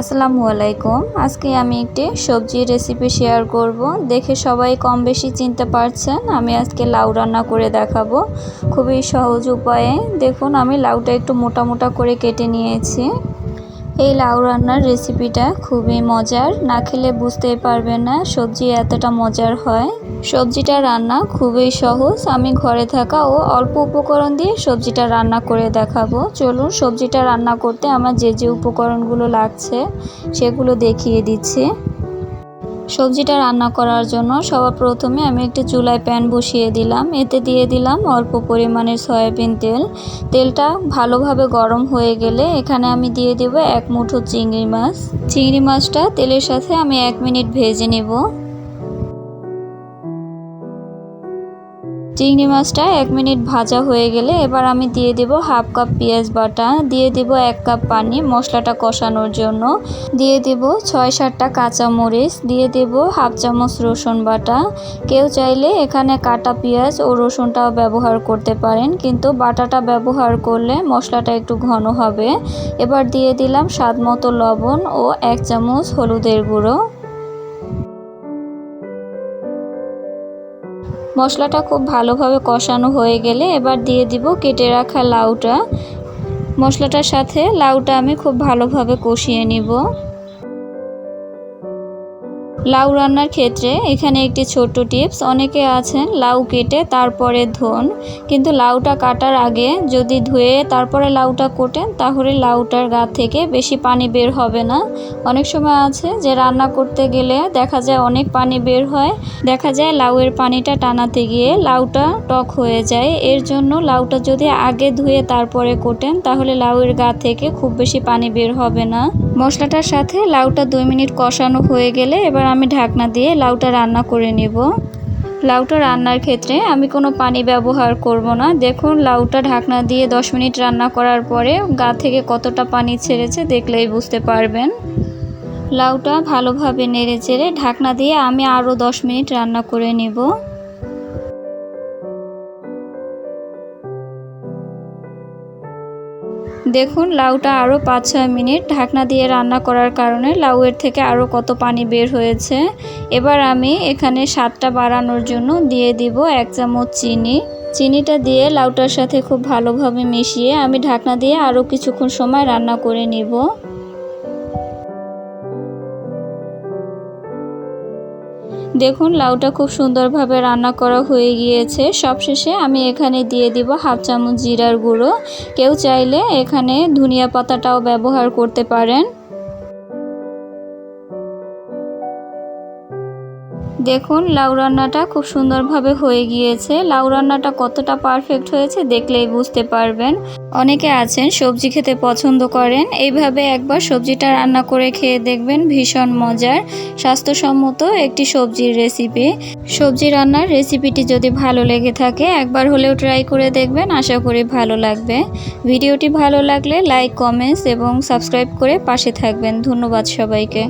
আসসালামু আলাইকুম। আজকে আমি একটি সবজির রেসিপি শেয়ার করব। দেখে সবাই কম বেশি চিনতে পারছেন, আমি আজকে লাউ রান্না করে দেখাবো। খুবই সহজ উপায়ে। দেখুন, আমি লাউটা একটু মোটা মোটা করে কেটে নিয়েছি। এই লাউ রান্নার রেসিপিটা খুবই মজার। না খেলে বুঝতেই পারবেন না সবজি এতটা মজার হয়। সবজিটা রান্না খুবই সহজ। আমি ঘরে থাকা ও অল্প উপকরণ দিয়ে সবজিটা রান্না করে দেখাবো। চলুন সবজিটা রান্না করতে আমার যে যে উপকরণগুলো লাগছে সেগুলো দেখিয়ে দিচ্ছি। সবজিটা রান্না করার জন্য সবার প্রথমে আমি একটি চুলায় প্যান বসিয়ে দিলাম। এতে দিয়ে দিলাম অল্প পরিমাণের সয়াবিন তেল। তেলটা ভালোভাবে গরম হয়ে গেলে এখানে আমি দিয়ে দেব এক মুঠো চিংড়ি মাছ। চিংড়ি মাছটা তেলের সাথে আমি এক মিনিট ভেজে নেব। চিংড়ি মাছটা এক মিনিট ভাজা হয়ে গেলে এবার আমি দিয়ে দেব হাফ কাপ পেঁয়াজ বাটা, দিয়ে দেব এক কাপ পানি মশলাটা কষানোর জন্য, দিয়ে দেব ছয় সাতটা কাঁচা মরিচ দিয়ে দেব হাফ চামচ রসুন বাটা। কেউ চাইলে এখানে কাটা পেঁয়াজ ও রসুনটাও ব্যবহার করতে পারেন, কিন্তু বাটাটা ব্যবহার করলে মশলাটা একটু ঘন হবে। এবার দিয়ে দিলাম স্বাদ মতো লবণ ও এক চামচ হলুদের গুঁড়ো। মশলাটা খুব ভালোভাবে কষানো হয়ে গেলে এবার দিয়ে দিব কেটে রাখা লাউটা। মশলাটার সাথে লাউটা আমি খুব ভালোভাবে কষিয়ে নিব। লাউ রান্নার ক্ষেত্রে এখানে একটি ছোট্ট টিপস, অনেকে আছেন লাউ কেটে তারপরে ধোন, কিন্তু লাউটা কাটার আগে যদি ধুয়ে তারপরে লাউটা কোটেন, তাহলে লাউটার গা থেকে বেশি পানি বের হবে না। অনেক সময় আছে যে রান্না করতে গেলে দেখা যায় অনেক পানি বের হয়, দেখা যায় লাউয়ের পানিটা টানাতে গিয়ে লাউটা টক হয়ে যায়। এর জন্য লাউটা যদি আগে ধুয়ে তারপরে কোটেন, তাহলে লাউয়ের গা থেকে খুব বেশি পানি বের হবে না। মশলাটার সাথে লাউটা দুই মিনিট কষানো হয়ে গেলে এবার আমি ঢাকনা দিয়ে লাউটা রান্না করে নেব। লাউটা রান্নার ক্ষেত্রে আমি কোনো পানি ব্যবহার করব না। দেখুন, লাউটা ঢাকনা দিয়ে 10 মিনিট রান্না করার পরে গা থেকে কতটা পানি ছেড়েছে দেখলেই বুঝতে পারবেন। লাউটা ভালোভাবে নেড়ে চেড়ে ঢাকনা দিয়ে আমি আরও 10 মিনিট রান্না করে নেব। দেখুন, লাউটা আরও পাঁচ ছয় মিনিট ঢাকনা দিয়ে রান্না করার কারণে লাউয়ের থেকে আরও কত পানি বের হয়েছে। এবার আমি এখানে স্বাদটা বাড়ানোর জন্য দিয়ে দিব এক চামচ চিনি। চিনিটা দিয়ে লাউটার সাথে খুব ভালোভাবে মিশিয়ে আমি ঢাকনা দিয়ে আরও কিছুক্ষণ সময় রান্না করে নিব। দেখুন, লাউটা খুব সুন্দরভাবে রান্না করা হয়ে গিয়েছে। সবশেষে আমি এখানে দিয়ে দিব হাফ চামচ জিরার গুঁড়ো। কেউ চাইলে এখানে ধনিয়া পাতাটাও ব্যবহার করতে পারেন। দেখুন, লাউ রান্নাটা খুব সুন্দরভাবে হয়ে গিয়েছে। লাউ রান্নাটা কতটা পারফেক্ট হয়েছে দেখলেই বুঝতে পারবেন। অনেকে আছেন সবজি খেতে পছন্দ করেন। এইভাবে একবার সবজিটা রান্না করে খেয়ে দেখবেন ভীষণ মজার, স্বাস্থ্যসম্মত একটি সবজির রেসিপি সবজি রান্নার রেসিপিটি যদি ভালো লেগে থাকে, একবার হলেও ট্রাই করে দেখবেন, আশা করি ভালো লাগবে। ভিডিওটি ভালো লাগলে লাইক কমেন্টস এবং সাবস্ক্রাইব করে পাশে থাকবেন। ধন্যবাদ সবাইকে।